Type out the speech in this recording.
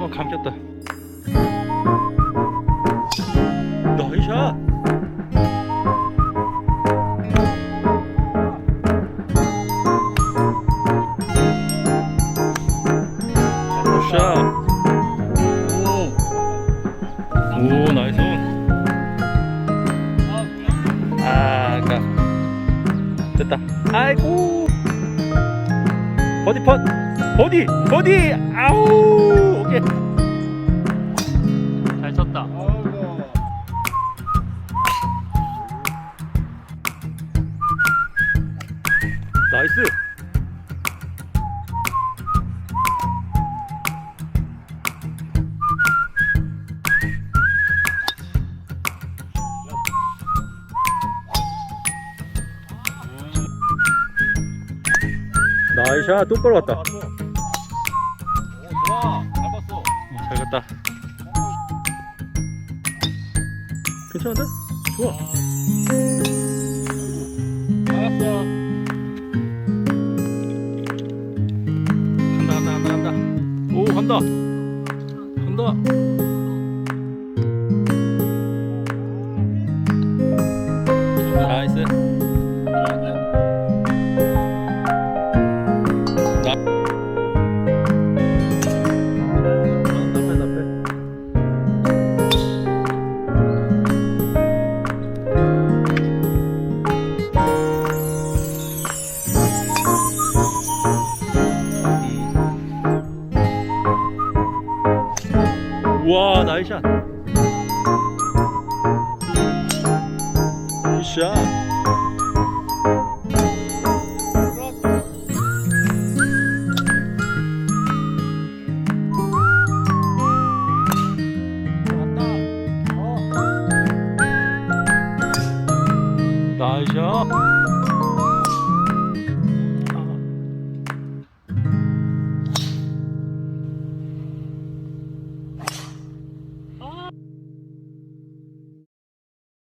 어 감겼다. 나이샷 아 됐다. 아이고 버디 펀 버디 버디 아우 오케이 잘 쳤다. 나이스 나이샷 똑바로 갔다 오, 좋아. 잘 봤어. 잘 갔다 괜찮은데? 좋아 알았어. 간다 간다 간다 간다 오 간다 간다 와 나이샷. 굿샷 나이샷